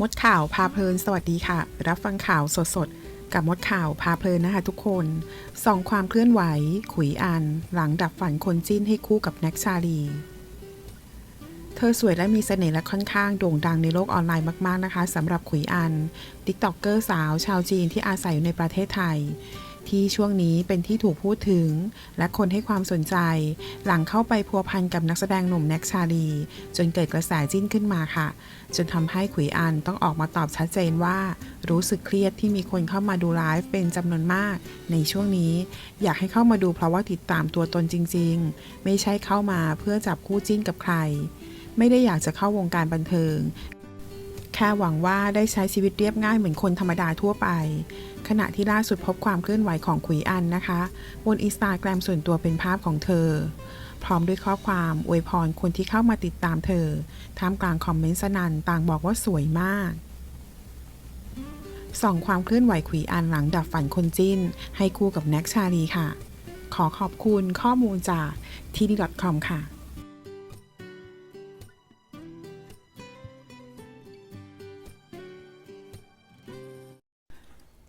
มดข่าวพาเพลินสวัสดีค่ะ รับฟังข่าวสดๆ กับมดข่าวพาเพลินนะคะทุกคนส่องความเคลื่อนไหว ขุยอัน หลังดับฝันคนจิ้นให้คู่กับแน็กชาลี เธอสวยและมีเสน่ห์และค่อนข้างโด่งดังในโลกออนไลน์มากๆนะคะสำหรับขุยอันติ๊กต็อกเกอร์สาวชาวจีนที่อาศัยอยู่ในประเทศไทย ที่ช่วงนี้เป็นที่ถูกพูดถึง และคนให้ความสนใจ หลังเข้าไปพัวพันกับนักแสดงหนุ่มแน็กชาลี จนเกิดกระแสจิ้นขึ้นมาค่ะ จนทำให้ขุยอันต้องออกมาตอบชัดเจนว่า รู้สึกเครียดที่มีคนเข้ามาดูไลฟ์เป็นจำนวนมาก ในช่วงนี้ อยากให้เข้ามาดูเพราะว่าติดตามตัวตนจริง ๆ ไม่ใช่เข้ามาเพื่อจับคู่จิ้นกับใคร ไม่ได้อยากจะเข้าวงการบันเทิง แค่หวังว่าได้ใช้ชีวิตเรียบง่ายเหมือนคนธรรมดาทั่วไป ขณะที่ล่าสุดพบความเคลื่อนไหวของขุยอันนะคะ บนอินสตาแกรมส่วนตัวเป็นภาพของเธอ พร้อมด้วยข้อความอวยพรคนที่เข้ามาติดตามเธอ ท่ามกลางคอมเมนต์สนันต่างบอกว่าสวยมากส่องความเคลื่อนไหวขุยอันหลังดับฝันคนจิ้น ให้คู่กับแน็กชาลีค่ะ ขอขอบคุณข้อมูลจากทีดี .com ค่ะ